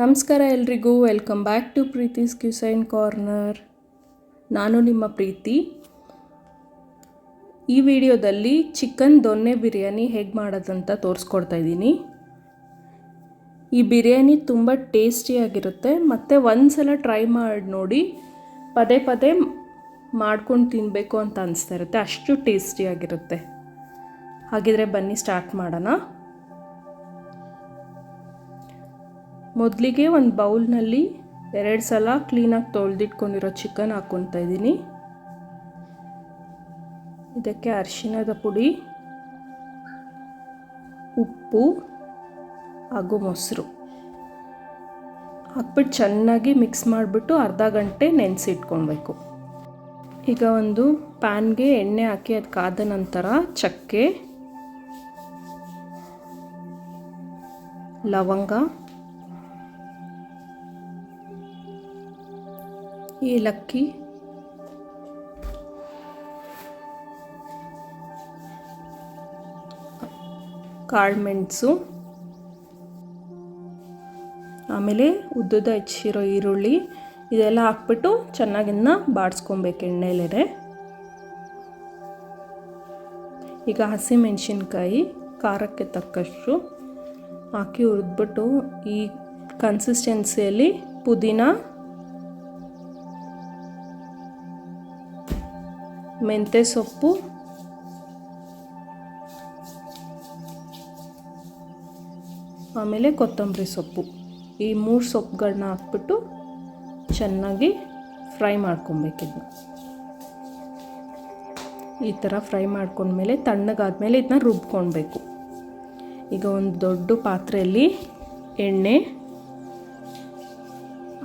ನಮಸ್ಕಾರ ಎಲ್ರಿಗೂ, welcome back to Preethi's cuisine corner. ನಾನು ನಿಮ್ಮ ಪ್ರೀತಿ. ಈ ವಿಡಿಯೋದಲ್ಲಿ ಚಿಕನ್ ದೊನ್ನೆ ಬಿರಿಯಾನಿ ಹೇಗೆ ಮಾಡೋದಂತ ತೋರಿಸ್ಕೊಡ್ತಾ ಇದ್ದೀನಿ. ಈ ಬಿರಿಯಾನಿ ತುಂಬ ಟೇಸ್ಟಿಯಾಗಿರುತ್ತೆ ಮತ್ತು ಒಂದು ಸಲ ಟ್ರೈ ಮಾಡಿ ನೋಡಿ, ಪದೇ ಪದೇ ಮಾಡ್ಕೊಂಡು ತಿನ್ನಬೇಕು ಅಂತ ಅನಿಸ್ತಾ ಇರುತ್ತೆ. ಅಷ್ಟು ಟೇಸ್ಟಿಯಾಗಿರುತ್ತೆ ಹಾಗಿದ್ರೆ ಬನ್ನಿ ಸ್ಟಾರ್ಟ್ ಮಾಡೋಣ. ಮೊದಲಿಗೆ ಒಂದು ಬೌಲ್ನಲ್ಲಿ ಎರಡು ಸಲ ಕ್ಲೀನಾಗಿ ತೊಳೆದಿಟ್ಕೊಂಡಿರೋ ಚಿಕನ್ ಹಾಕ್ಕೊತಾ ಇದ್ದೀನಿ. ಇದಕ್ಕೆ ಅರಿಶಿಣದ ಪುಡಿ, ಉಪ್ಪು ಹಾಗೂ ಮೊಸರು. ಹಾಕ್ಬಿಟ್ಟು ಚೆನ್ನಾಗಿ ಮಿಕ್ಸ್ ಮಾಡಿಬಿಟ್ಟು ಅರ್ಧ ಗಂಟೆ ನೆನೆಸಿಟ್ಕೊಳ್ಬೇಕು ಈಗ ಒಂದು ಪ್ಯಾನ್ಗೆ ಎಣ್ಣೆ ಹಾಕಿ ಅದು ಕಾದ ನಂತರ ಚಕ್ಕೆ, ಲವಂಗ ಏಲಕ್ಕಿ ಕಾಳುಮೆಣಸು ಆಮೇಲೆ ಉದ್ದದ ಹೆಚ್ಚಿರೋ ಈರುಳ್ಳಿ ಇದೆಲ್ಲ ಹಾಕ್ಬಿಟ್ಟು ಚೆನ್ನಾಗಿನ್ನ ಬಾಡಿಸ್ಕೊಬೇಕು ಎಣ್ಣೆಲೇ ಈಗ ಹಸಿಮೆಣಸಿನ್ಕಾಯಿ, ಖಾರಕ್ಕೆ ತಕ್ಕಷ್ಟು ಹಾಕಿ ಹುರಿದ್ಬಿಟ್ಟು ಈ ಕನ್ಸಿಸ್ಟೆನ್ಸಿಯಲ್ಲಿ ಪುದೀನ ಮೆಂತ್ಯ ಸೊಪ್ಪು ಆಮೇಲೆ ಕೊತ್ತಂಬರಿ ಸೊಪ್ಪು. ಈ ಮೂರು ಸೊಪ್ಪುಗಳನ್ನ ಹಾಕ್ಬಿಟ್ಟು ಚೆನ್ನಾಗಿ ಫ್ರೈ ಮಾಡ್ಕೊಬೇಕಿದ್ನ ಈ ಥರ ಫ್ರೈ ಮಾಡ್ಕೊಂಡ್ಮೇಲೆ ತಣ್ಣಗಾದ್ಮೇಲೆ ಇದನ್ನ ರುಬ್ಕೊಳ್ಬೇಕು. ಈಗ ಒಂದು ದೊಡ್ಡ ಪಾತ್ರೆಯಲ್ಲಿ ಎಣ್ಣೆ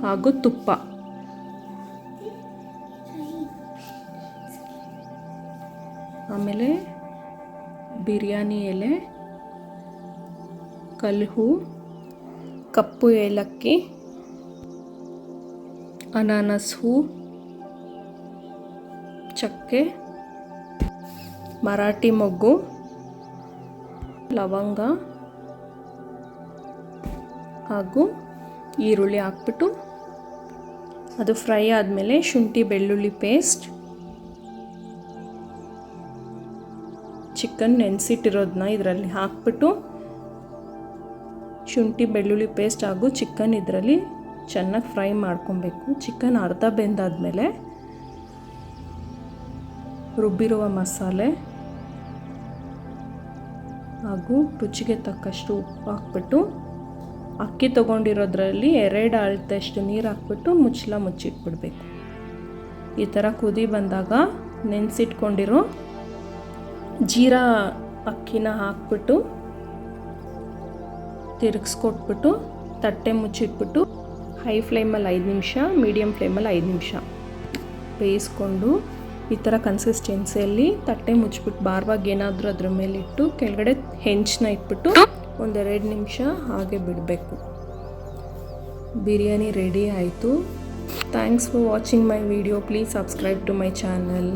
ಹಾಗೂ ತುಪ್ಪ ಆಮೇಲೆ ಬಿರಿಯಾನಿ ಎಲೆ ಕಲ್ಹು ಕಪ್ಪು ಏಲಕ್ಕಿ, ಅನಾನಸ್ ಹೂ, ಚಕ್ಕೆ, ಮರಾಠಿ ಮೊಗ್ಗು, ಲವಂಗ ಹಾಗೂ ಈರುಳ್ಳಿ ಹಾಕ್ಬಿಟ್ಟು ಅದು ಫ್ರೈ ಆದಮೇಲೆ ಶುಂಠಿ ಬೆಳ್ಳುಳ್ಳಿ ಪೇಸ್ಟ್ ಚಿಕನ್ ನೆನೆಸಿಟ್ಟಿರೋದನ್ನ ಇದರಲ್ಲಿ ಹಾಕ್ಬಿಟ್ಟು ಶುಂಠಿ, ಬೆಳ್ಳುಳ್ಳಿ ಪೇಸ್ಟ್ ಹಾಗೂ ಚಿಕನ್ ಇದರಲ್ಲಿ ಚೆನ್ನಾಗಿ ಫ್ರೈ ಮಾಡ್ಕೊಬೇಕು. ಚಿಕನ್ ಅರ್ಧ ಬೆಂದಾದಮೇಲೆ ರುಬ್ಬಿರುವ ಮಸಾಲೆ ಹಾಗೂ ರುಚಿಗೆ ತಕ್ಕಷ್ಟು ಉಪ್ಪು ಹಾಕ್ಬಿಟ್ಟು ಅಕ್ಕಿ ತೊಗೊಂಡಿರೋದ್ರಲ್ಲಿ ಎರಡು ಅಳತೆಷ್ಟು ನೀರು ಹಾಕ್ಬಿಟ್ಟು ಮುಚ್ಚಲ ಮುಚ್ಚಿಟ್ಬಿಡ್ಬೇಕು. ಈ ಥರ ಕುದಿ ಬಂದಾಗ ನೆನೆಸಿಟ್ಕೊಂಡಿರೋ ಜೀರಾ ಅಕ್ಕಿನ ಹಾಕ್ಬಿಟ್ಟು, ತಿರುಗಿಸ್ಕೊಟ್ಬಿಟ್ಟು, ತಟ್ಟೆ ಮುಚ್ಚಿಟ್ಬಿಟ್ಟು, ಹೈ ಫ್ಲೇಮಲ್ಲಿ ಐದು ನಿಮಿಷ ಮೀಡಿಯಮ್ ಫ್ಲೇಮಲ್ಲಿ ಐದು ನಿಮಿಷ ಬೇಯಿಸ್ಕೊಂಡು, ಈ ಥರ ಕನ್ಸಿಸ್ಟೆನ್ಸಿಯಲ್ಲಿ ತಟ್ಟೆ ಮುಚ್ಚಿಬಿಟ್ಟು, ಬಾರ್ವಾಗಿ ಏನಾದರೂ ಅದ್ರ ಮೇಲೆ ಇಟ್ಟು, ಕೆಳಗಡೆ ಹೆಂಚನ್ನ ಇಟ್ಬಿಟ್ಟು ಒಂದೆರಡು ನಿಮಿಷ ಹಾಗೆ ಬಿಡಬೇಕು. ಬಿರಿಯಾನಿ ರೆಡಿ ಆಯಿತು. Thanks for watching my video please subscribe to my channel